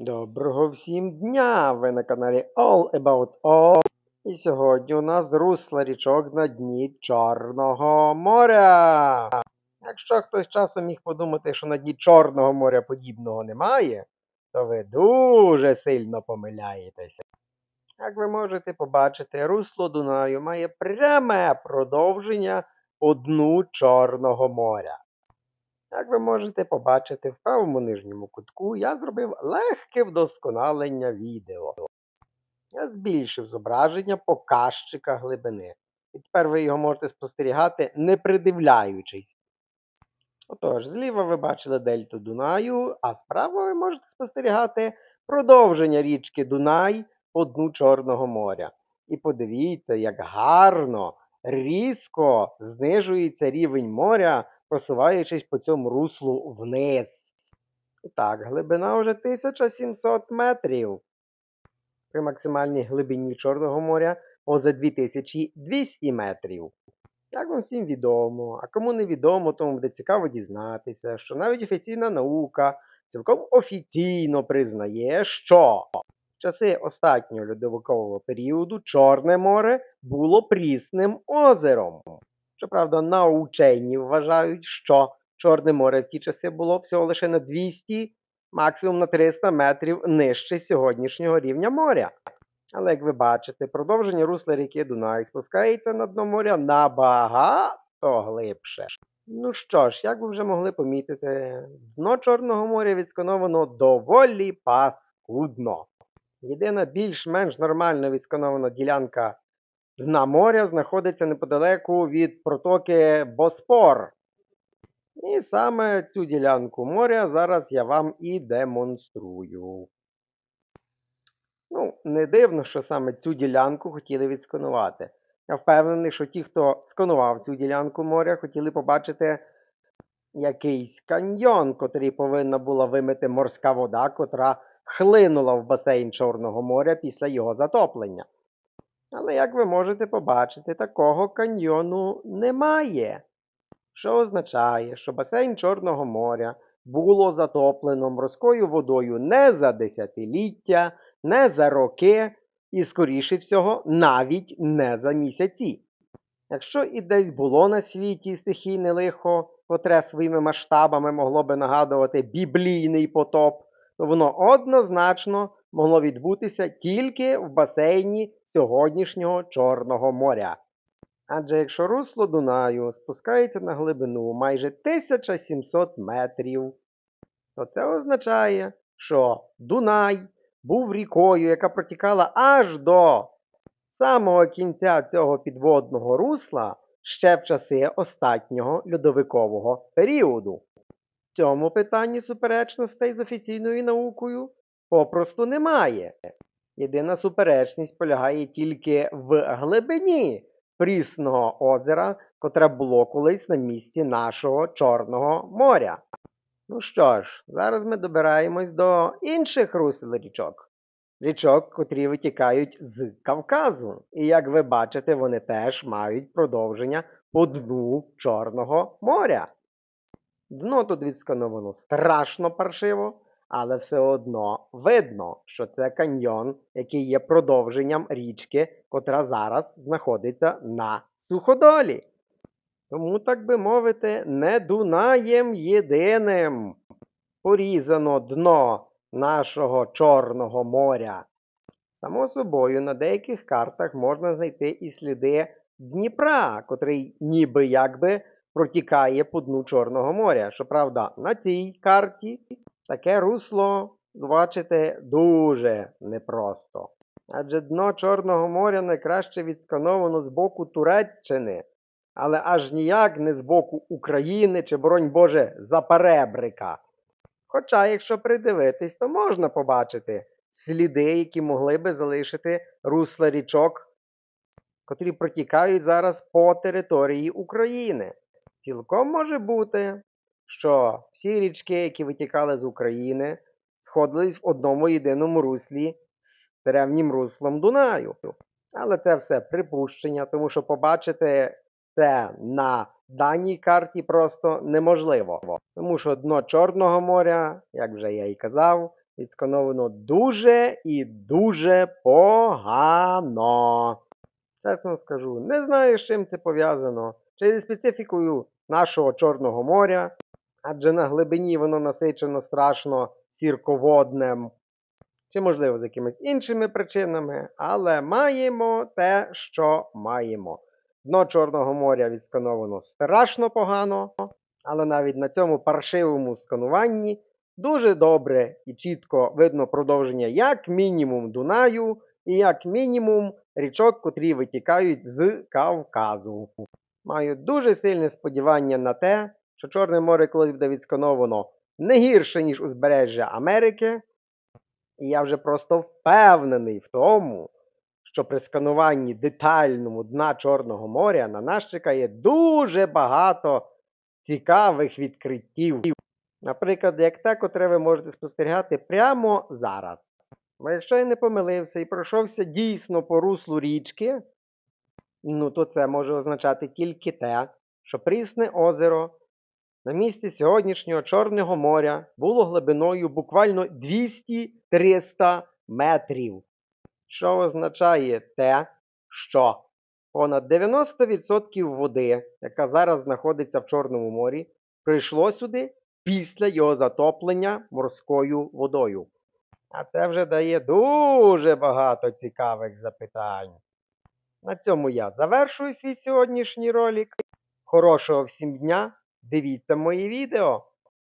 Доброго всім дня! Ви на каналі All About All. І сьогодні у нас русло річок на дні Чорного моря. Якщо хтось часом міг подумати, що на дні Чорного моря подібного немає, то ви дуже сильно помиляєтеся. Як ви можете побачити, русло Дунаю має пряме продовження по дну Чорного моря. Як ви можете побачити в правому нижньому кутку, я зробив легке вдосконалення відео. Я збільшив зображення показчика глибини. І тепер ви його можете спостерігати, не придивляючись. Отож, зліва ви бачили дельту Дунаю, а справа ви можете спостерігати продовження річки Дунай по дну Чорного моря. І подивіться, як гарно, різко знижується рівень моря, просуваючись по цьому руслу вниз. І так, глибина вже 1700 метрів. При максимальній глибині Чорного моря поза 2200 метрів. Як вам всім відомо, а кому не відомо, тому буде цікаво дізнатися, що навіть офіційна наука цілком офіційно признає, що в часи останнього льодовикового періоду Чорне море було прісним озером. Щоправда, научені вважають, що Чорне море в ті часи було всього лише на 200, максимум на 300 метрів нижче сьогоднішнього рівня моря. Але як ви бачите, продовження русла ріки Дунай спускається на дно моря набагато глибше. Ну що ж, як ви вже могли помітити, дно Чорного моря відскановано доволі паскудно. Єдина більш-менш нормально відсканована ділянка дна моря знаходиться неподалеку від протоки Боспор. І саме цю ділянку моря зараз я вам і демонструю. Ну, не дивно, що саме цю ділянку хотіли відсканувати. Я впевнений, що ті, хто сканував цю ділянку моря, хотіли побачити якийсь каньйон, котрий повинна була вимити морська вода, котра хлинула в басейн Чорного моря після його затоплення. Але, як ви можете побачити, такого каньйону немає. Що означає, що басейн Чорного моря було затоплено морською водою не за десятиліття, не за роки і, скоріше всього, навіть не за місяці. Якщо і десь було на світі стихійне лихо, котре своїми масштабами могло би нагадувати біблійний потоп, то воно однозначно могло відбутися тільки в басейні сьогоднішнього Чорного моря. Адже якщо русло Дунаю спускається на глибину майже 1700 метрів, то це означає, що Дунай був рікою, яка протікала аж до самого кінця цього підводного русла ще в часи останнього льодовикового періоду. В цьому питанні суперечностей з офіційною наукою попросту немає. Єдина суперечність полягає тільки в глибині прісного озера, котре було колись на місці нашого Чорного моря. Ну що ж, зараз ми добираємось до інших русел річок. Річок, котрі витікають з Кавказу. І як ви бачите, вони теж мають продовження по дну Чорного моря. Дно тут відскановано страшно паршиво, але все одно видно, що це каньйон, який є продовженням річки, котра зараз знаходиться на суходолі. Тому, так би мовити, не Дунаєм єдиним порізано дно нашого Чорного моря. Само собою, на деяких картах можна знайти і сліди Дніпра, котрий ніби якби протікає по дну Чорного моря. Щоправда, на цій карті таке русло, бачите, дуже непросто. Адже дно Чорного моря найкраще відскановано з боку Туреччини, але аж ніяк не з боку України чи, боронь Боже, Запаребрика. Хоча, якщо придивитись, то можна побачити сліди, які могли би залишити русла річок, котрі протікають зараз по території України. Цілком може бути, що всі річки, які витікали з України, сходились в одному єдиному руслі з древнім руслом Дунаю. Але це все припущення, тому що побачити це на даній карті просто неможливо. Тому що дно Чорного моря, як вже я і казав, відскановано дуже і дуже погано. Чесно скажу, не знаю, з чим це пов'язано. Чи зі специфікою нашого Чорного моря, адже на глибині воно насичено страшно сірководнем, чи, можливо, з якимись іншими причинами, але маємо те, що маємо. Дно Чорного моря відскановано страшно погано, але навіть на цьому паршивому скануванні дуже добре і чітко видно продовження як мінімум Дунаю і як мінімум річок, котрі витікають з Кавказу. Маю дуже сильне сподівання на те, що Чорне море колись буде відскановано не гірше, ніж узбережжя Америки. І я вже просто впевнений в тому, що при скануванні детальному дна Чорного моря на нас чекає дуже багато цікавих відкриттів. Наприклад, як те, котре ви можете спостерігати прямо зараз. Бо якщо я не помилився і пройшовся дійсно по руслу річки, ну то це може означати тільки те, що Прісне озеро на місці сьогоднішнього Чорного моря було глибиною буквально 200-300 метрів. Що означає те, що понад 90% води, яка зараз знаходиться в Чорному морі, прийшло сюди після його затоплення морською водою. А це вже дає дуже багато цікавих запитань. На цьому я завершую свій сьогоднішній ролик. Хорошого всім дня! Дивіться мої відео!